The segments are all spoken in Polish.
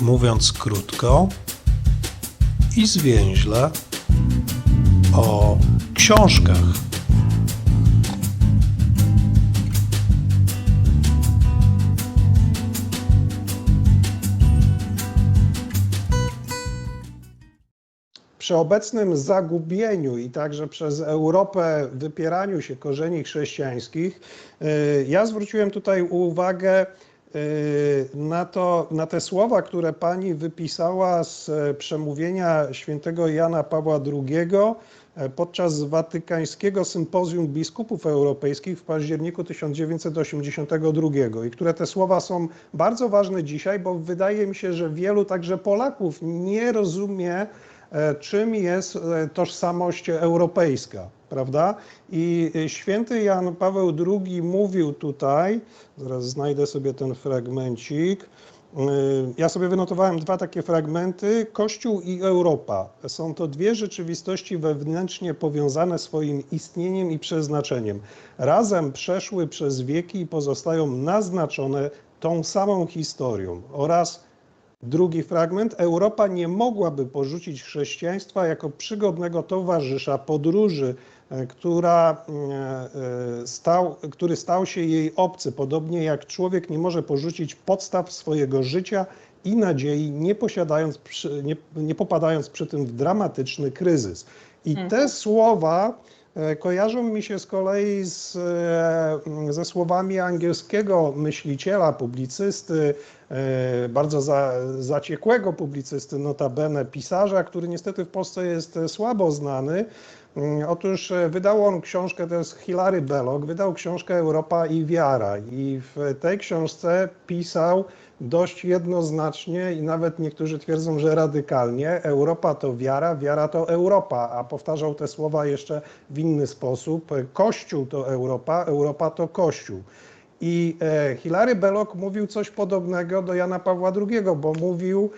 mówiąc krótko i zwięźle, o książkach. Przy obecnym zagubieniu i także przez Europę wypieraniu się korzeni chrześcijańskich, y, ja zwróciłem tutaj uwagę na, to, na te słowa, które pani wypisała z e, przemówienia świętego Jana Pawła II e, podczas watykańskiego sympozjum biskupów europejskich w październiku 1982 i które te słowa są bardzo ważne dzisiaj, bo wydaje mi się, że wielu także Polaków nie rozumie, e, czym jest tożsamość europejska, prawda? I e, święty Jan Paweł II mówił tutaj, zaraz znajdę sobie ten fragmencik. e, Ja sobie wynotowałem dwa takie fragmenty: Kościół i Europa. Są to dwie rzeczywistości wewnętrznie powiązane swoim istnieniem i przeznaczeniem. Razem przeszły przez wieki i pozostają naznaczone tą samą historią. Oraz Drugi fragment. Europa nie mogłaby porzucić chrześcijaństwa jako przygodnego towarzysza podróży, która, e, e, stał, który stał się jej obcy, podobnie jak człowiek nie może porzucić podstaw swojego życia i nadziei, nie, posiadając, nie, nie popadając przy tym w dramatyczny kryzys. I te słowa e, kojarzą mi się z kolei z, ze słowami angielskiego myśliciela, publicysty, bardzo za, zaciekłego publicysty, notabene pisarza, który niestety w Polsce jest e, słabo znany. Mm, Otóż e, wydał on książkę, to jest Hilary Belloc, wydał książkę Europa i wiara i w tej książce pisał dość jednoznacznie i nawet niektórzy twierdzą, że radykalnie, Europa to wiara, wiara to Europa, a powtarzał te słowa jeszcze w inny sposób, Kościół to Europa, Europa to Kościół. I e, Hilary Belloc mówił coś podobnego do Jana Pawła II, bo mówił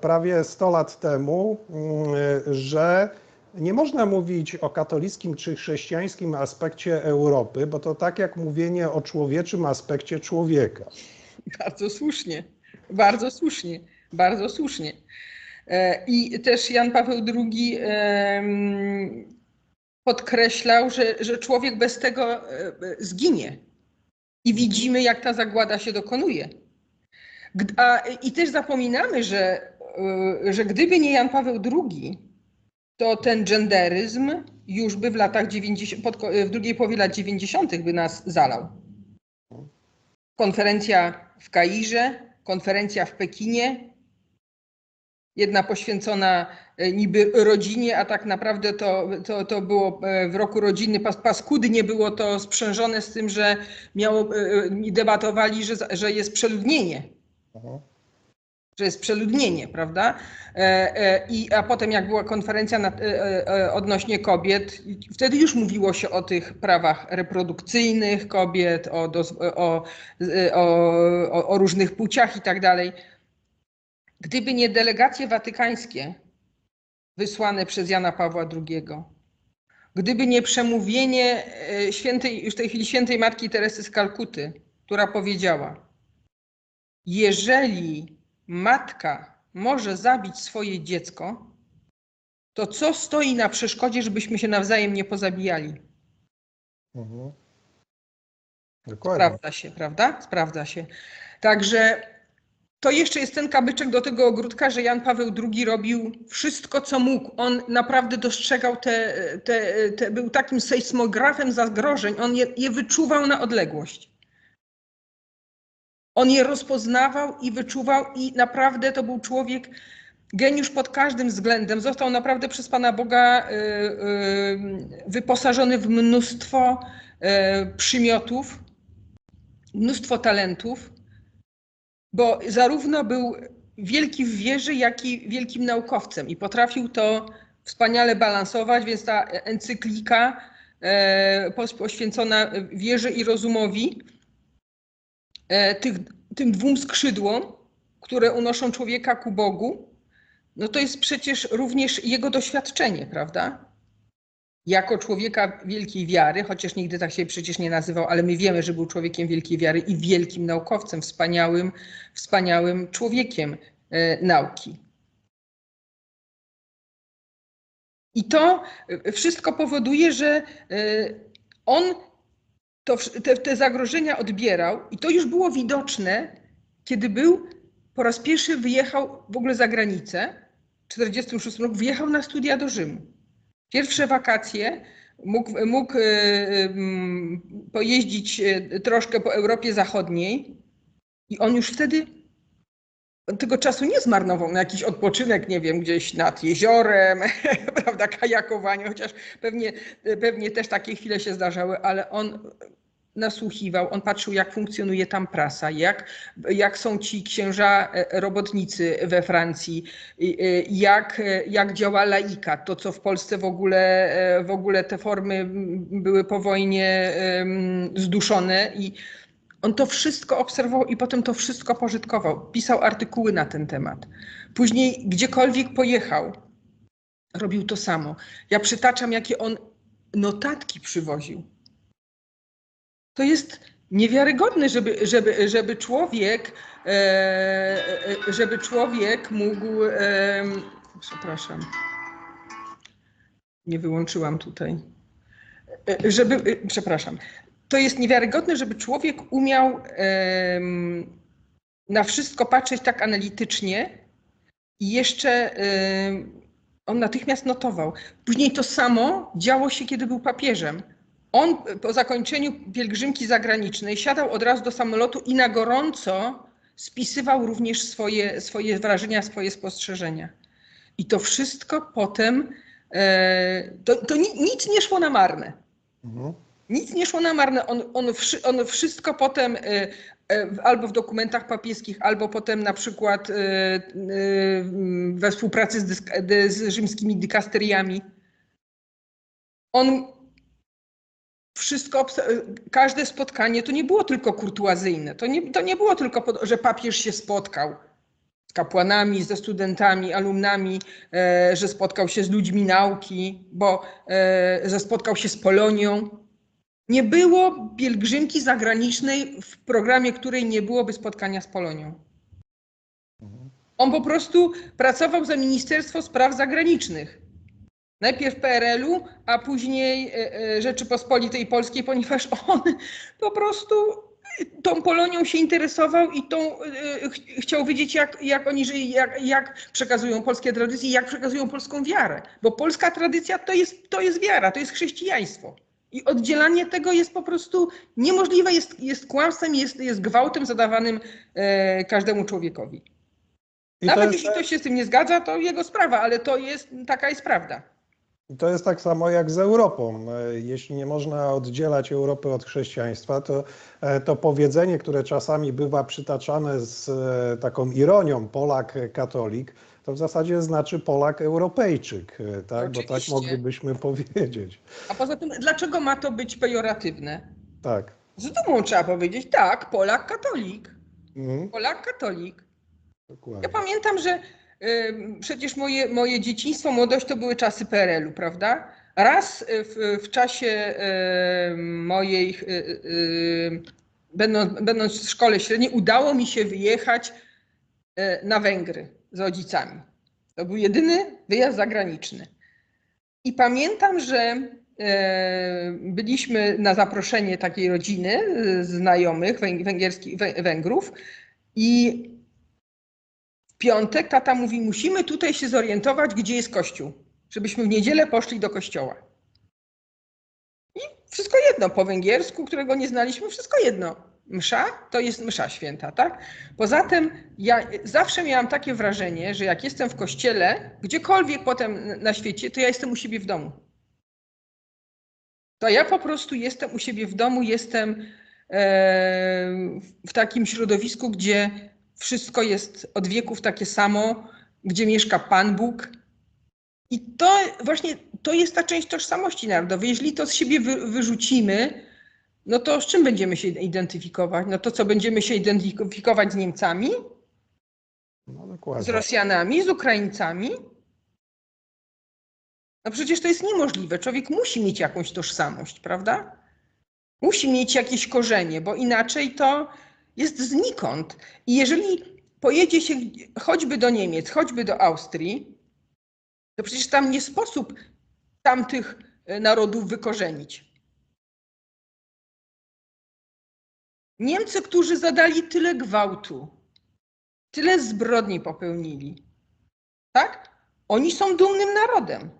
prawie 100 lat temu, mm, że nie można mówić o katolickim czy chrześcijańskim aspekcie Europy, bo to tak jak mówienie o człowieczym aspekcie człowieka. Bardzo słusznie, bardzo słusznie, bardzo słusznie. E, I też Jan Paweł II podkreślał, że, że człowiek bez tego e, zginie. I widzimy, jak ta zagłada się dokonuje. A, I też zapominamy, że, e, że gdyby nie Jan Paweł II, to ten genderyzm już by w latach 90, pod, w drugiej połowie lat 90. by nas zalał konferencja w Kairze, konferencja w Pekinie. Jedna poświęcona niby rodzinie, a tak naprawdę to, to, to było e, w roku rodziny pas, paskudnie było to sprzężone z tym, że miało, e, e, debatowali, że, że jest przeludnienie że jest przeludnienie, prawda? E, e, I, a potem jak była konferencja na, e, e, odnośnie kobiet, wtedy już mówiło się o tych prawach reprodukcyjnych kobiet, o, doz, o, e, o, o, o różnych płciach i tak dalej. Gdyby nie delegacje watykańskie wysłane przez Jana Pawła II, gdyby nie przemówienie e, świętej, już w tej chwili świętej Matki Teresy z Kalkuty, która powiedziała, jeżeli matka może zabić swoje dziecko, to co stoi na przeszkodzie, żebyśmy się nawzajem nie pozabijali? Mhm. Dokładnie. Sprawdza się, prawda? Sprawdza się. Także to jeszcze jest ten kabyczek do tego ogródka, że Jan Paweł II robił wszystko, co mógł. On naprawdę dostrzegał te, te, te był takim sejsmografem zagrożeń. On je, je wyczuwał na odległość. On je rozpoznawał i wyczuwał i naprawdę to był człowiek, geniusz pod każdym względem. Został naprawdę przez Pana Boga y, y, wyposażony w mnóstwo y, przymiotów, mnóstwo talentów, bo zarówno był wielki w wierze, jak i wielkim naukowcem i potrafił to wspaniale balansować, więc ta encyklika e, poświęcona wierze i rozumowi, e, tych, tym dwóm skrzydłom, które unoszą człowieka ku Bogu, no to jest przecież również jego doświadczenie, prawda? Jako człowieka wielkiej wiary, chociaż nigdy tak się przecież nie nazywał, ale my wiemy, że był człowiekiem wielkiej wiary i wielkim naukowcem, wspaniałym, wspaniałym człowiekiem. e, nauki. I to e, wszystko powoduje, że e, on to, te, te zagrożenia odbierał i to już było widoczne, kiedy był po raz pierwszy wyjechał w ogóle za granicę. W 1946 roku wyjechał na studia do Rzymu. Pierwsze wakacje mógł, mógł e, mm, pojeździć e, troszkę po Europie Zachodniej i on już wtedy tego czasu nie zmarnował na jakiś odpoczynek, nie wiem, gdzieś nad jeziorem, prawda, kajakowanie, chociaż pewnie, pewnie też takie chwile się zdarzały, ale on nasłuchiwał, on patrzył, jak funkcjonuje tam prasa, jak, jak są ci księża e, robotnicy we Francji, e, jak, e, jak działa laika, to co w Polsce w ogóle, w ogóle te formy były po wojnie zduszone i on to wszystko obserwował i potem to wszystko pożytkował. Pisał artykuły na ten temat. Później gdziekolwiek pojechał, robił to samo. Ja przytaczam, jakie on notatki przywoził. To jest niewiarygodne, żeby, żeby, żeby człowiek, e, e, żeby człowiek mógł. Przepraszam. Nie wyłączyłam tutaj. E, Żeby, przepraszam. To jest niewiarygodne, żeby człowiek umiał na wszystko patrzeć tak analitycznie i jeszcze on natychmiast notował. Później to samo działo się, kiedy był papieżem. On po zakończeniu pielgrzymki zagranicznej siadał od razu do samolotu i na gorąco spisywał również swoje, swoje wrażenia, swoje spostrzeżenia. I to wszystko potem, e, to, to ni- nic nie szło na marne. Mhm. Nic nie szło na marne. On, on, on wszystko potem e, e, albo w dokumentach papieskich, albo potem na przykład we współpracy z, dysk, dy- z rzymskimi dykasteriami. On wszystko, każde spotkanie to nie było tylko kurtuazyjne. To nie, to nie było tylko, że papież się spotkał z kapłanami, ze studentami, alumnami, e, że spotkał się z ludźmi nauki, bo e, że spotkał się z Polonią. Nie było pielgrzymki zagranicznej, w programie której nie byłoby spotkania z Polonią. On po prostu pracował za Ministerstwo Spraw Zagranicznych. Najpierw PRL-u, a później e, e, Rzeczypospolitej Polskiej, ponieważ on po prostu tą Polonią się interesował i tą, e, ch chciał wiedzieć, jak, jak oni żyją, jak, jak przekazują polskie tradycje, jak przekazują polską wiarę. Bo polska tradycja to jest, to jest wiara, to jest chrześcijaństwo. I oddzielanie tego jest po prostu niemożliwe, jest, jest kłamstwem, jest, jest gwałtem zadawanym e, każdemu człowiekowi. I Nawet jest, jeśli ktoś się z tym nie zgadza, to jego sprawa, ale to jest, taka jest prawda. To jest tak samo jak z Europą. E, Jeśli nie można oddzielać Europy od chrześcijaństwa, to e, to powiedzenie, które czasami bywa przytaczane z e, taką ironią Polak katolik, to w zasadzie znaczy Polak Europejczyk, tak? Bo tak moglibyśmy powiedzieć. A poza tym, dlaczego ma to być pejoratywne? Tak. Z dumą trzeba powiedzieć, tak, Polak katolik. Mhm, Polak katolik. dokładnie. Ja pamiętam, że przecież moje, moje dzieciństwo, młodość to były czasy PRL-u, prawda? Raz y, w, w czasie mojej, y, y, będąc, będąc w szkole średniej, udało mi się wyjechać na Węgry z rodzicami. To był jedyny wyjazd zagraniczny. I pamiętam, że e, byliśmy na zaproszenie takiej rodziny e, znajomych węg- węgierskich, Wę- Węgrów i piątek tata mówi, musimy tutaj się zorientować, gdzie jest kościół, żebyśmy w niedzielę poszli do kościoła. I wszystko jedno, po węgiersku, którego nie znaliśmy, wszystko jedno. Msza to jest msza święta, tak? Poza tym ja zawsze miałam takie wrażenie, że jak jestem w kościele, gdziekolwiek potem na świecie, to ja jestem u siebie w domu. To ja po prostu jestem u siebie w domu, jestem e, w takim środowisku, gdzie wszystko jest od wieków takie samo, gdzie mieszka Pan Bóg. I to właśnie to jest ta część tożsamości narodowej. Jeżeli to z siebie wy, wyrzucimy, no to z czym będziemy się identyfikować? No to co, będziemy się identyfikować z Niemcami, No, z. Rosjanami, z Ukraińcami? No przecież to jest niemożliwe. Człowiek musi mieć jakąś tożsamość, prawda? Musi mieć jakieś korzenie, bo inaczej to jest znikąd. I jeżeli pojedzie się choćby do Niemiec, choćby do Austrii, to przecież tam nie sposób tamtych e, narodów wykorzenić. Niemcy, którzy zadali tyle gwałtu, tyle zbrodni popełnili, tak? Oni są dumnym narodem.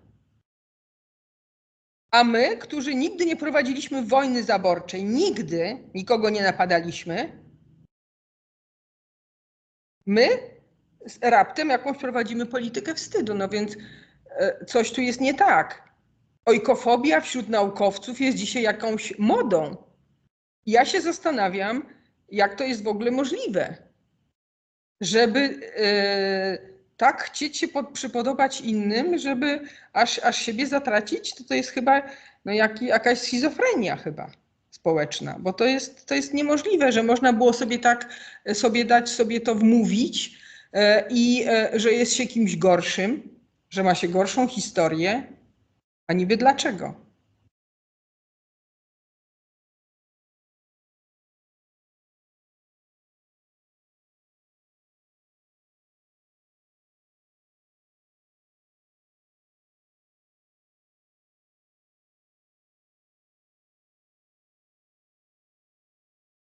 A my, którzy nigdy nie prowadziliśmy wojny zaborczej, nigdy nikogo nie napadaliśmy, my raptem jakąś prowadzimy politykę wstydu. No więc e, coś tu jest nie tak. Ojkofobia wśród naukowców jest dzisiaj jakąś modą. Ja się zastanawiam, jak to jest w ogóle możliwe, żeby e, tak chcieć się pod, przypodobać innym, żeby aż, aż siebie zatracić, to to jest chyba no jak, jakaś schizofrenia chyba społeczna, bo to jest, to jest niemożliwe, że można było sobie tak e, sobie dać sobie to wmówić e, i e, że jest się kimś gorszym, że ma się gorszą historię, a niby dlaczego?